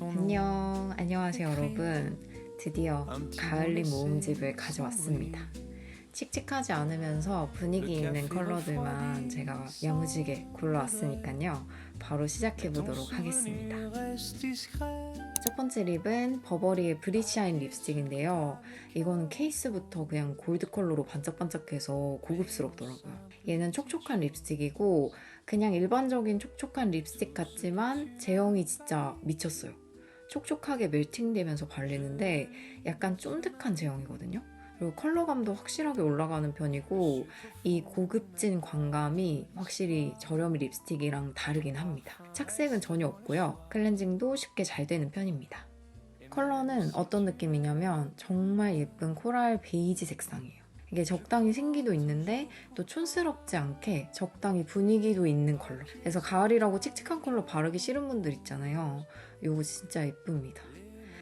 안녕, 안녕하세요 여러분. 드디어 가을리 모음집을 가져왔습니다. 칙칙하지 않으면서 분위기 있는 컬러들만 제가 야무지게 골라왔으니까요. 바로 시작해 보도록 하겠습니다. 첫 번째 립은 버버리의 브리치아인 립스틱인데요. 이거는 케이스부터 그냥 골드 컬러로 반짝반짝해서 고급스럽더라고요. 얘는 촉촉한 립스틱이고 그냥 일반적인 촉촉한 립스틱 같지만 제형이 진짜 미쳤어요. 촉촉하게 멜팅되면서 발리는데 약간 쫀득한 제형이거든요. 그리고 컬러감도 확실하게 올라가는 편이고 이 고급진 광감이 확실히 저렴 립스틱이랑 다르긴 합니다. 착색은 전혀 없고요. 클렌징도 쉽게 잘 되는 편입니다. 컬러는 어떤 느낌이냐면 정말 예쁜 코랄 베이지 색상이에요. 이게 적당히 생기도 있는데 또 촌스럽지 않게 적당히 분위기도 있는 컬러. 그래서 가을이라고 칙칙한 컬러 바르기 싫은 분들 있잖아요. 이거 진짜 예쁩니다.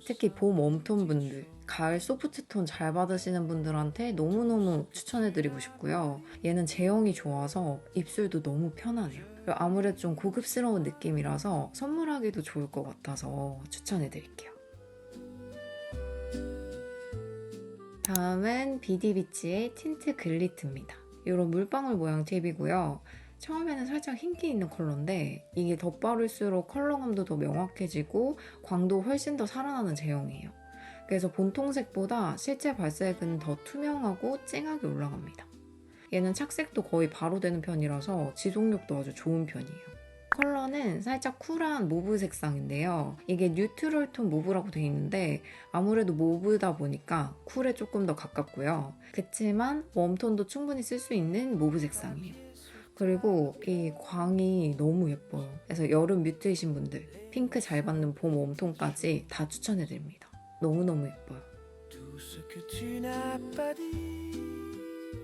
특히 봄 웜톤 분들, 가을 소프트톤 잘 받으시는 분들한테 너무너무 추천해드리고 싶고요. 얘는 제형이 좋아서 입술도 너무 편하네요. 아무래도 좀 고급스러운 느낌이라서 선물하기도 좋을 것 같아서 추천해드릴게요. 다음은 비디비치의 틴트 글리트입니다. 이런 물방울 모양 팁이고요. 처음에는 살짝 흰기 있는 컬러인데 이게 덧바를수록 컬러감도 더 명확해지고 광도 훨씬 더 살아나는 제형이에요. 그래서 본통색보다 실제 발색은 더 투명하고 쨍하게 올라갑니다. 얘는 착색도 거의 바로 되는 편이라서 지속력도 아주 좋은 편이에요. 컬러는 살짝 쿨한 모브 색상인데요. 이게 뉴트럴 톤 모브라고 되어 있는데 아무래도 모브다 보니까 쿨에 조금 더 가깝고요. 그치만 웜톤도 충분히 쓸 수 있는 모브 색상이에요. 그리고 이 광이 너무 예뻐요. 그래서 여름 뮤트이신 분들, 핑크 잘 받는 봄 웜톤까지 다 추천해드립니다. 너무너무 예뻐요.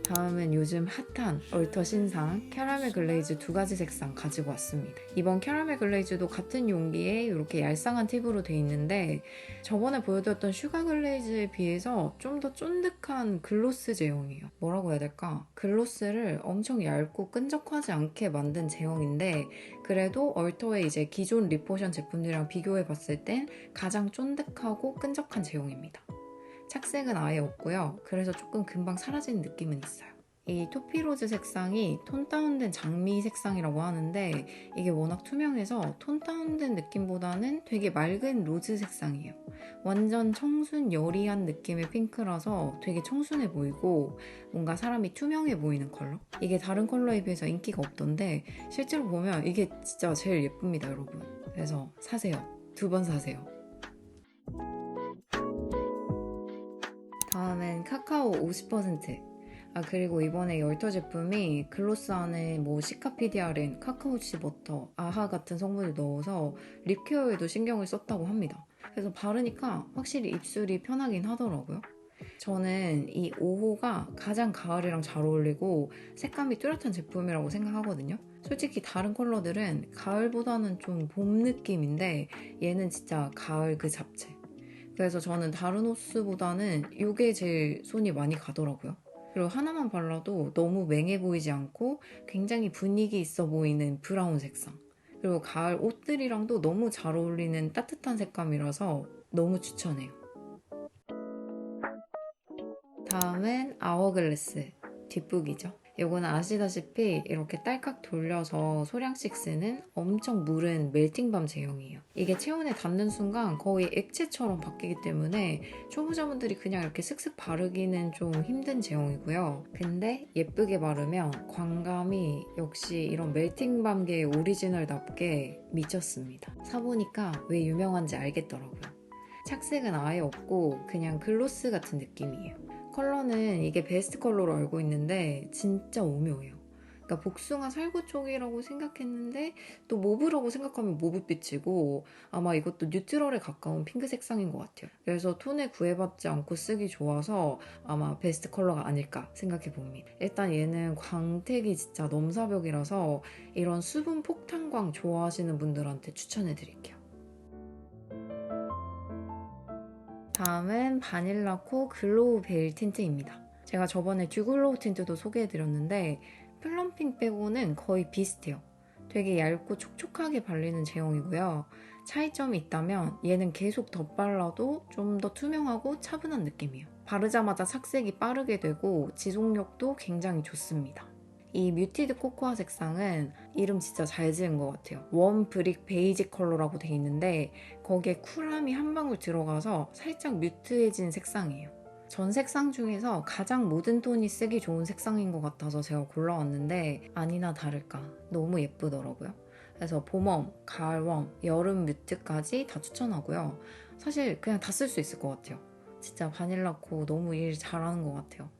다음은 요즘 핫한 얼터 신상 캐러멜 글레이즈 두 가지 색상 가지고 왔습니다. 이번 캐러멜 글레이즈도 같은 용기에 이렇게 얄쌍한 팁으로 돼 있는데 저번에 보여드렸던 슈가 글레이즈에 비해서 좀 더 쫀득한 글로스 제형이에요. 뭐라고 해야 될까? 글로스를 엄청 얇고 끈적하지 않게 만든 제형인데 그래도 얼터의 이제 기존 리포션 제품들이랑 비교해 봤을 땐 가장 쫀득하고 끈적한 제형입니다. 착색은 아예 없고요. 그래서 조금 금방 사라지는 느낌은 있어요. 이 토피로즈 색상이 톤 다운된 장미 색상이라고 하는데 이게 워낙 투명해서 톤 다운된 느낌보다는 되게 맑은 로즈 색상이에요. 완전 청순 여리한 느낌의 핑크라서 되게 청순해 보이고 뭔가 사람이 투명해 보이는 컬러? 이게 다른 컬러에 비해서 인기가 없던데 실제로 보면 이게 진짜 제일 예쁩니다, 여러분. 그래서 사세요. 두 번 사세요. 다음은 카카오 50%. 아 그리고 이번에 열터 제품이 글로스 안에 뭐 시카피디아렌, 카카오치 버터, 아하 같은 성분을 넣어서 립 케어에도 신경을 썼다고 합니다. 그래서 바르니까 확실히 입술이 편하긴 하더라고요. 저는 이 5호가 가장 가을이랑 잘 어울리고 색감이 뚜렷한 제품이라고 생각하거든요. 솔직히 다른 컬러들은 가을보다는 좀 봄 느낌인데 얘는 진짜 가을 그 잡채. 그래서 저는 다른 호스보다는 이게 제일 손이 많이 가더라고요. 그리고 하나만 발라도 너무 맹해 보이지 않고 굉장히 분위기 있어 보이는 브라운 색상. 그리고 가을 옷들이랑도 너무 잘 어울리는 따뜻한 색감이라서 너무 추천해요. 다음은 아워글래스 뒷북이죠. 이거는 아시다시피 이렇게 딸깍 돌려서 소량씩 쓰는 엄청 무른 멜팅밤 제형이에요. 이게 체온에 닿는 순간 거의 액체처럼 바뀌기 때문에 초보자분들이 그냥 이렇게 슥슥 바르기는 좀 힘든 제형이고요. 근데 예쁘게 바르면 광감이 역시 이런 멜팅밤계의 오리지널답게 미쳤습니다. 사보니까 왜 유명한지 알겠더라고요. 착색은 아예 없고 그냥 글로스 같은 느낌이에요. 컬러는 이게 베스트 컬러로 알고 있는데 진짜 오묘해요. 그러니까 복숭아 살구 쪽이라고 생각했는데 또 모브라고 생각하면 모브빛이고 아마 이것도 뉴트럴에 가까운 핑크 색상인 것 같아요. 그래서 톤에 구애받지 않고 쓰기 좋아서 아마 베스트 컬러가 아닐까 생각해 봅니다. 일단 얘는 광택이 진짜 넘사벽이라서 이런 수분 폭탄광 좋아하시는 분들한테 추천해 드릴게요. 다음은 바닐라코 글로우 베일 틴트입니다. 제가 저번에 듀글로우 틴트도 소개해드렸는데 플럼핑 빼고는 거의 비슷해요. 되게 얇고 촉촉하게 발리는 제형이고요. 차이점이 있다면 얘는 계속 덧발라도 좀 더 투명하고 차분한 느낌이에요. 바르자마자 착색이 빠르게 되고 지속력도 굉장히 좋습니다. 이 뮤티드 코코아 색상은 이름 진짜 잘 지은 것 같아요. 원 브릭 베이지 컬러라고 돼 있는데 거기에 쿨함이 한 방울 들어가서 살짝 뮤트해진 색상이에요. 전 색상 중에서 가장 모든 톤이 쓰기 좋은 색상인 것 같아서 제가 골라왔는데 아니나 다를까 너무 예쁘더라고요. 그래서 봄웜, 가을웜, 여름 뮤트까지 다 추천하고요. 사실 그냥 다 쓸 수 있을 것 같아요. 진짜 바닐라코 너무 일 잘하는 것 같아요.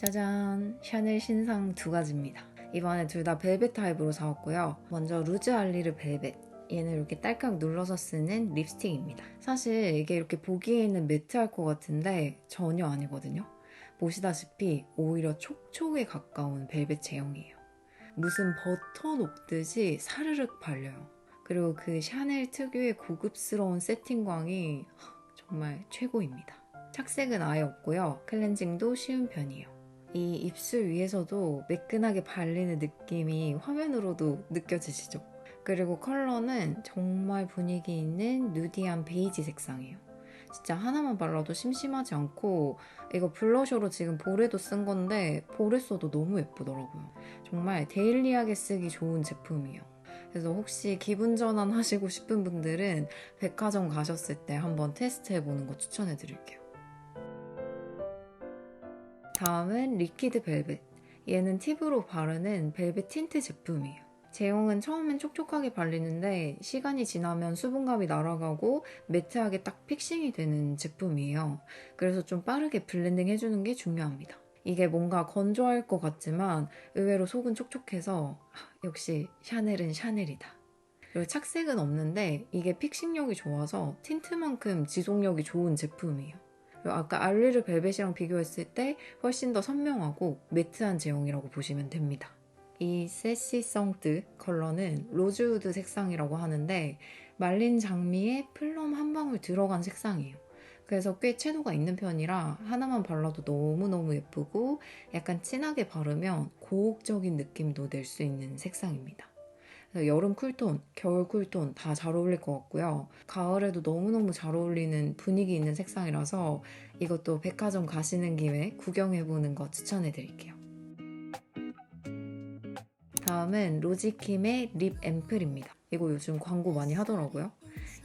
짜잔! 샤넬 신상 두 가지입니다. 이번에 둘 다 벨벳 타입으로 사왔고요. 먼저 루즈 알리르 벨벳. 얘는 이렇게 딸깍 눌러서 쓰는 립스틱입니다. 사실 이게 이렇게 보기에는 매트할 것 같은데 전혀 아니거든요. 보시다시피 오히려 촉촉에 가까운 벨벳 제형이에요. 무슨 버터 녹듯이 사르륵 발려요. 그리고 그 샤넬 특유의 고급스러운 세팅광이 정말 최고입니다. 착색은 아예 없고요. 클렌징도 쉬운 편이에요. 이 입술 위에서도 매끈하게 발리는 느낌이 화면으로도 느껴지시죠? 그리고 컬러는 정말 분위기 있는 누디한 베이지 색상이에요. 진짜 하나만 발라도 심심하지 않고 이거 블러셔로 지금 볼에도 쓴 건데 볼에 써도 너무 예쁘더라고요. 정말 데일리하게 쓰기 좋은 제품이에요. 그래서 혹시 기분 전환 하시고 싶은 분들은 백화점 가셨을 때 한번 테스트 해보는 거 추천해 드릴게요. 다음은 리퀴드 벨벳. 얘는 팁으로 바르는 벨벳 틴트 제품이에요. 제형은 처음엔 촉촉하게 발리는데 시간이 지나면 수분감이 날아가고 매트하게 딱 픽싱이 되는 제품이에요. 그래서 좀 빠르게 블렌딩 해주는 게 중요합니다. 이게 뭔가 건조할 것 같지만 의외로 속은 촉촉해서 아, 역시 샤넬은 샤넬이다. 그리고 착색은 없는데 이게 픽싱력이 좋아서 틴트만큼 지속력이 좋은 제품이에요. 아까 알리르 벨벳이랑 비교했을 때 훨씬 더 선명하고 매트한 제형이라고 보시면 됩니다. 이 세시 성트 컬러는 로즈우드 색상이라고 하는데 말린 장미에 플럼 한 방울 들어간 색상이에요. 그래서 꽤 채도가 있는 편이라 하나만 발라도 너무너무 예쁘고 약간 진하게 바르면 고혹적인 느낌도 낼 수 있는 색상입니다. 여름 쿨톤, 겨울 쿨톤 다 잘 어울릴 것 같고요. 가을에도 너무너무 잘 어울리는 분위기 있는 색상이라서 이것도 백화점 가시는 김에 구경해보는 거 추천해드릴게요. 다음은 로지킴의 립 앰플입니다. 이거 요즘 광고 많이 하더라고요.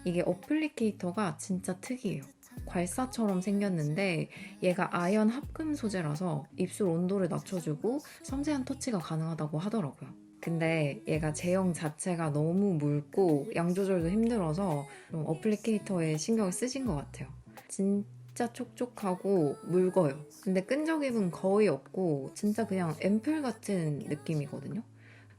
이게 어플리케이터가 진짜 특이해요. 괄사처럼 생겼는데 얘가 아연 합금 소재라서 입술 온도를 낮춰주고 섬세한 터치가 가능하다고 하더라고요. 근데 얘가 제형 자체가 너무 묽고 양 조절도 힘들어서 좀 어플리케이터에 신경을 쓰신 것 같아요. 진짜 촉촉하고 묽어요. 근데 끈적임은 거의 없고 진짜 그냥 앰플 같은 느낌이거든요.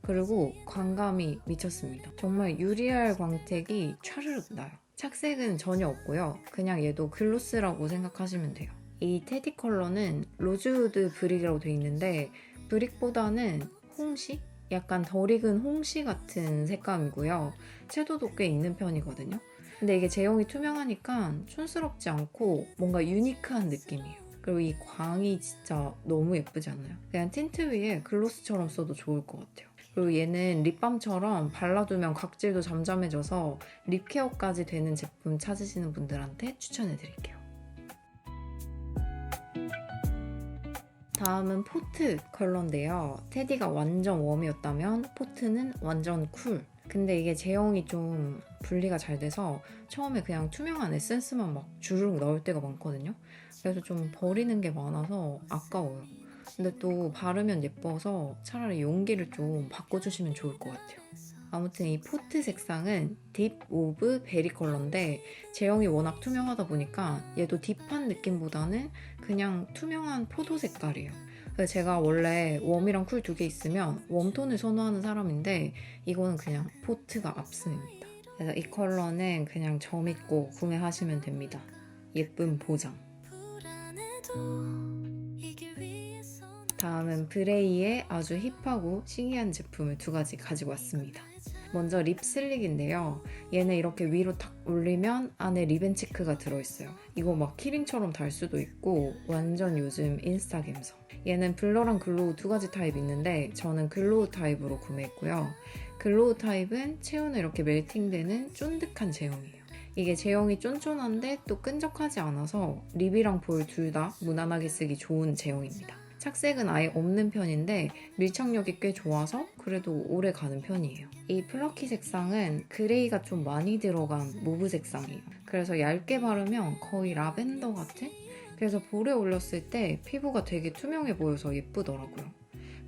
그리고 광감이 미쳤습니다. 정말 유리알 광택이 촤르륵 나요. 착색은 전혀 없고요. 그냥 얘도 글로스라고 생각하시면 돼요. 이 테디 컬러는 로즈우드 브릭이라고 돼 있는데 브릭보다는 홍시? 약간 덜 익은 홍시 같은 색감이고요. 채도도 꽤 있는 편이거든요. 근데 이게 제형이 투명하니까 촌스럽지 않고 뭔가 유니크한 느낌이에요. 그리고 이 광이 진짜 너무 예쁘지 않나요? 그냥 틴트 위에 글로스처럼 써도 좋을 것 같아요. 그리고 얘는 립밤처럼 발라두면 각질도 잠잠해져서 립케어까지 되는 제품 찾으시는 분들한테 추천해드릴게요. 다음은 포트 컬러인데요. 테디가 완전 웜이었다면 포트는 완전 쿨. 근데 이게 제형이 좀 분리가 잘 돼서 처음에 그냥 투명한 에센스만 막 주르륵 넣을 때가 많거든요. 그래서 좀 버리는 게 많아서 아까워요. 근데 또 바르면 예뻐서 차라리 용기를 좀 바꿔주시면 좋을 것 같아요. 아무튼 이 포트 색상은 딥 오브 베리 컬러인데 제형이 워낙 투명하다 보니까 얘도 딥한 느낌보다는 그냥 투명한 포도 색깔이에요. 제가 원래 웜이랑 쿨 두 개 있으면 웜톤을 선호하는 사람인데 이거는 그냥 포트가 앞선입니다. 그래서 이 컬러는 그냥 점 있고 구매하시면 됩니다. 예쁜 보장. 다음은 브레이의 아주 힙하고 신기한 제품을 두 가지 가지고 왔습니다. 먼저 립슬릭인데요. 얘는 이렇게 위로 탁 올리면 안에 리벤치크가 들어있어요. 이거 막 키링처럼 달 수도 있고 완전 요즘 인스타 감성. 얘는 블러랑 글로우 두 가지 타입 있는데 저는 글로우 타입으로 구매했고요. 글로우 타입은 체온에 이렇게 멜팅되는 쫀득한 제형이에요. 이게 제형이 쫀쫀한데 또 끈적하지 않아서 립이랑 볼 둘 다 무난하게 쓰기 좋은 제형입니다. 착색은 아예 없는 편인데 밀착력이 꽤 좋아서 그래도 오래 가는 편이에요. 이 플러키 색상은 그레이가 좀 많이 들어간 모브 색상이에요. 그래서 얇게 바르면 거의 라벤더 같은? 그래서 볼에 올렸을 때 피부가 되게 투명해 보여서 예쁘더라고요.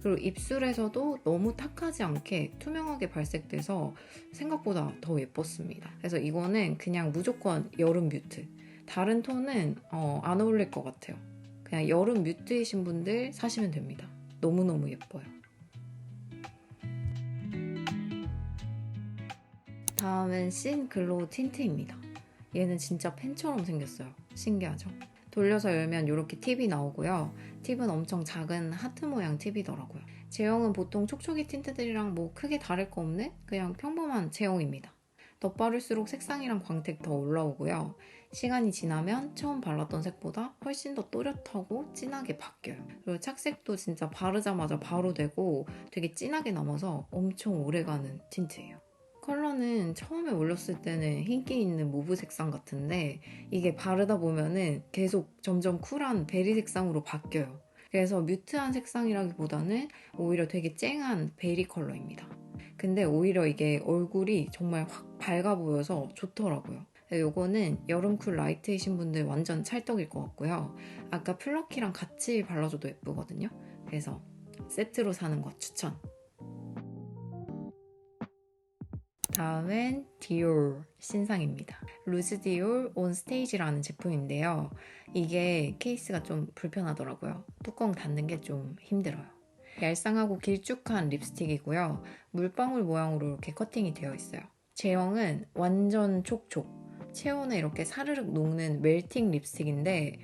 그리고 입술에서도 너무 탁하지 않게 투명하게 발색돼서 생각보다 더 예뻤습니다. 그래서 이거는 그냥 무조건 여름 뮤트. 다른 톤은 어, 안 어울릴 것 같아요. 그냥 여름 뮤트이신 분들 사시면 됩니다. 너무너무 예뻐요. 다음은 신 글로우 틴트입니다. 얘는 진짜 펜처럼 생겼어요. 신기하죠? 돌려서 열면 이렇게 팁이 나오고요. 팁은 엄청 작은 하트 모양 팁이더라고요. 제형은 보통 촉촉이 틴트들이랑 뭐 크게 다를 거 없는 그냥 평범한 제형입니다. 덧 바를수록 색상이랑 광택 더 올라오고요. 시간이 지나면 처음 발랐던 색보다 훨씬 더 또렷하고 진하게 바뀌어요. 그리고 착색도 진짜 바르자마자 바로 되고 되게 진하게 남아서 엄청 오래가는 틴트예요. 컬러는 처음에 올렸을 때는 흰기 있는 모브 색상 같은데 이게 바르다 보면은 계속 점점 쿨한 베리 색상으로 바뀌어요. 그래서 뮤트한 색상이라기보다는 오히려 되게 쨍한 베리 컬러입니다. 근데 오히려 이게 얼굴이 정말 확 밝아 보여서 좋더라고요. 요거는 여름 쿨 라이트이신 분들 완전 찰떡일 것 같고요. 아까 플러키랑 같이 발라줘도 예쁘거든요. 그래서 세트로 사는 거 추천. 다음은 디올 신상입니다. 루즈 디올 온 스테이지라는 제품인데요. 이게 케이스가 좀 불편하더라고요. 뚜껑 닫는 게 좀 힘들어요. 얄쌍하고 길쭉한 립스틱이고요. 물방울 모양으로 이렇게 커팅이 되어 있어요. 제형은 완전 촉촉. 체온에 이렇게 사르륵 녹는 멜팅 립스틱인데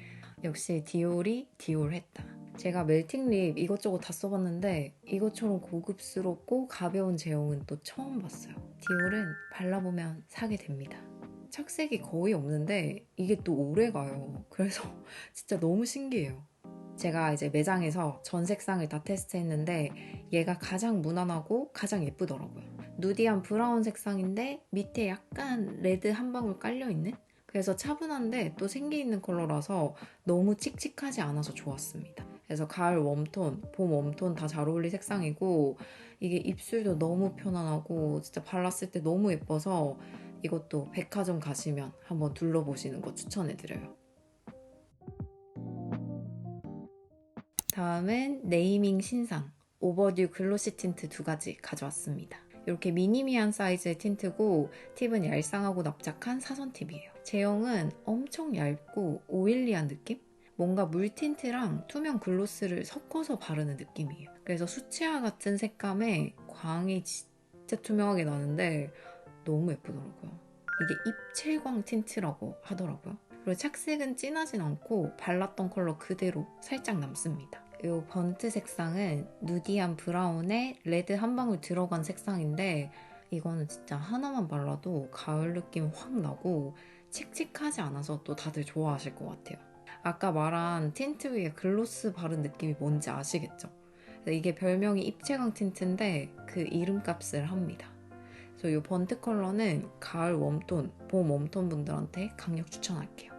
역시 디올이 디올했다. 제가 멜팅 립 이것저것 다 써봤는데 이것처럼 고급스럽고 가벼운 제형은 또 처음 봤어요. 디올은 발라보면 사게 됩니다. 착색이 거의 없는데 이게 또 오래 가요. 그래서 진짜 너무 신기해요. 제가 이제 매장에서 전 색상을 다 테스트했는데 얘가 가장 무난하고 가장 예쁘더라고요. 누디한 브라운 색상인데 밑에 약간 레드 한 방울 깔려있는? 그래서 차분한데 또 생기 있는 컬러라서 너무 칙칙하지 않아서 좋았습니다. 그래서 가을 웜톤, 봄 웜톤 다 잘 어울릴 색상이고 이게 입술도 너무 편안하고 진짜 발랐을 때 너무 예뻐서 이것도 백화점 가시면 한번 둘러보시는 거 추천해드려요. 다음은 네이밍 신상 오버듀 글로시 틴트 두 가지 가져왔습니다. 이렇게 미니미한 사이즈의 틴트고 팁은 얄쌍하고 납작한 사선 팁이에요. 제형은 엄청 얇고 오일리한 느낌? 뭔가 물 틴트랑 투명 글로스를 섞어서 바르는 느낌이에요. 그래서 수채화 같은 색감에 광이 진짜 투명하게 나는데 너무 예쁘더라고요. 이게 입체광 틴트라고 하더라고요. 그리고 착색은 진하진 않고 발랐던 컬러 그대로 살짝 남습니다. 이 번트 색상은 누디한 브라운에 레드 한 방울 들어간 색상인데 이거는 진짜 하나만 발라도 가을 느낌 확 나고 칙칙하지 않아서 또 다들 좋아하실 것 같아요. 아까 말한 틴트 위에 글로스 바른 느낌이 뭔지 아시겠죠? 이게 별명이 입체광 틴트인데 그 이름값을 합니다. 그래서 이 번트 컬러는 가을 웜톤, 봄 웜톤 분들한테 강력 추천할게요.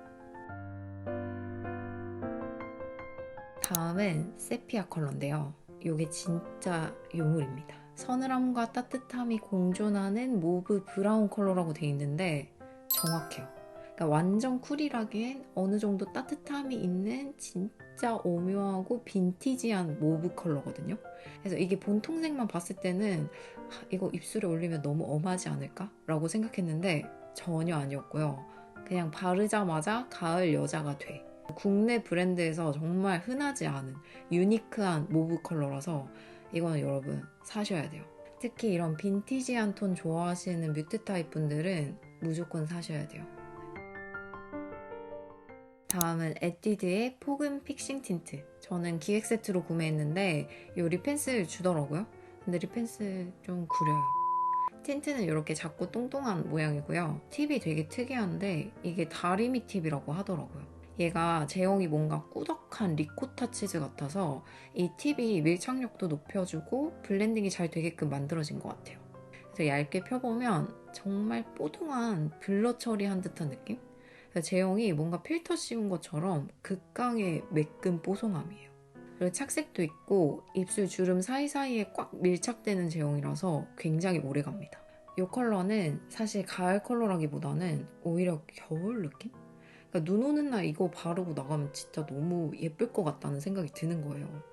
다음은 세피아 컬러인데요. 이게 진짜 유물입니다. 서늘함과 따뜻함이 공존하는 모브 브라운 컬러라고 되어 있는데 정확해요. 그러니까 완전 쿨이라기엔 어느 정도 따뜻함이 있는 진짜 오묘하고 빈티지한 모브 컬러거든요. 그래서 이게 본통색만 봤을 때는 아, 이거 입술에 올리면 너무 엄하지 않을까? 라고 생각했는데 전혀 아니었고요. 그냥 바르자마자 가을 여자가 돼. 국내 브랜드에서 정말 흔하지 않은 유니크한 모브 컬러라서 이거는 여러분 사셔야 돼요. 특히 이런 빈티지한 톤 좋아하시는 뮤트 타입 분들은 무조건 사셔야 돼요. 다음은 에뛰드의 포금 픽싱 틴트. 저는 기획 세트로 구매했는데 이 립펜슬 주더라고요. 근데 립펜슬 좀 구려요. 틴트는 이렇게 작고 똥똥한 모양이고요. 팁이 되게 특이한데 이게 다리미 팁이라고 하더라고요. 얘가 제형이 뭔가 꾸덕한 리코타 치즈 같아서 이 팁이 밀착력도 높여주고 블렌딩이 잘 되게끔 만들어진 것 같아요. 그래서 얇게 펴보면 정말 뽀둥한 블러 처리한 듯한 느낌? 제형이 뭔가 필터 씌운 것처럼 극강의 매끈 뽀송함이에요. 그리고 착색도 있고 입술 주름 사이사이에 꽉 밀착되는 제형이라서 굉장히 오래 갑니다. 이 컬러는 사실 가을 컬러라기보다는 오히려 겨울 느낌? 그러니까 눈 오는 날 이거 바르고 나가면 진짜 너무 예쁠 것 같다는 생각이 드는 거예요.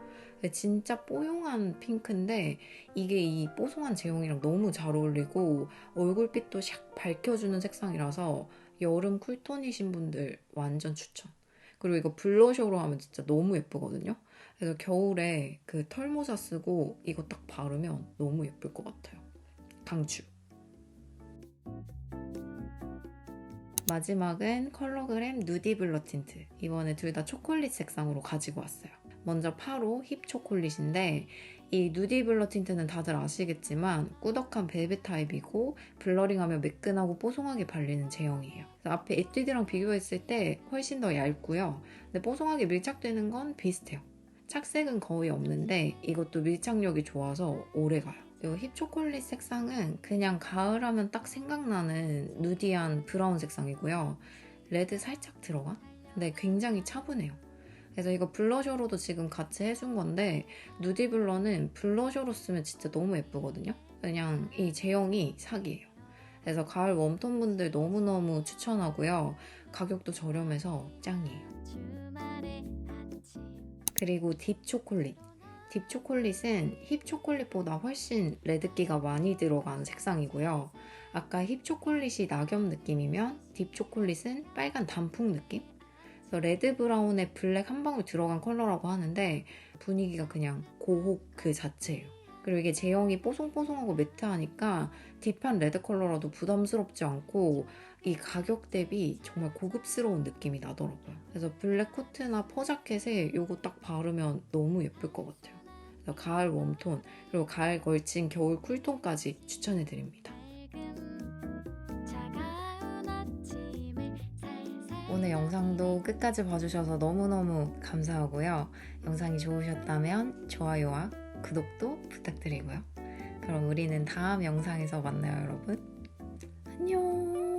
진짜 뽀용한 핑크인데 이게 이 뽀송한 제형이랑 너무 잘 어울리고 얼굴빛도 샥 밝혀주는 색상이라서 여름 쿨톤이신 분들 완전 추천. 그리고 이거 블러셔로 하면 진짜 너무 예쁘거든요. 그래서 겨울에 그 털모자 쓰고 이거 딱 바르면 너무 예쁠 것 같아요. 강추. 마지막은 컬러그램 누디 블러 틴트. 이번에 둘 다 초콜릿 색상으로 가지고 왔어요. 먼저 파로 힙 초콜릿인데 이 누디 블러 틴트는 다들 아시겠지만 꾸덕한 벨벳 타입이고 블러링하면 매끈하고 뽀송하게 발리는 제형이에요. 앞에 에뛰드랑 비교했을 때 훨씬 더 얇고요. 근데 뽀송하게 밀착되는 건 비슷해요. 착색은 거의 없는데 이것도 밀착력이 좋아서 오래 가요. 이 힙 초콜릿 색상은 그냥 가을하면 딱 생각나는 누디한 브라운 색상이고요. 레드 살짝 들어간? 근데 굉장히 차분해요. 그래서 이거 블러셔로도 지금 같이 해준 건데 누디 블러는 블러셔로 쓰면 진짜 너무 예쁘거든요. 그냥 이 제형이 사기예요. 그래서 가을 웜톤 분들 너무너무 추천하고요. 가격도 저렴해서 짱이에요. 그리고 딥 초콜릿. 딥 초콜릿은 힙 초콜릿보다 훨씬 레드기가 많이 들어간 색상이고요. 아까 힙 초콜릿이 낙엽 느낌이면 딥 초콜릿은 빨간 단풍 느낌? 그래서 레드 브라운에 블랙 한 방울 들어간 컬러라고 하는데 분위기가 그냥 고혹 그 자체예요. 그리고 이게 제형이 뽀송뽀송하고 매트하니까 딥한 레드 컬러라도 부담스럽지 않고 이 가격 대비 정말 고급스러운 느낌이 나더라고요. 그래서 블랙 코트나 퍼 자켓에 이거 딱 바르면 너무 예쁠 것 같아요. 가을 웜톤 그리고 가을 걸친 겨울 쿨톤까지 추천해 드립니다. 오늘 영상도 끝까지 봐주셔서 너무너무 감사하고요. 영상이 좋으셨다면 좋아요와 구독도 부탁드리고요. 그럼 우리는 다음 영상에서 만나요, 여러분. 안녕!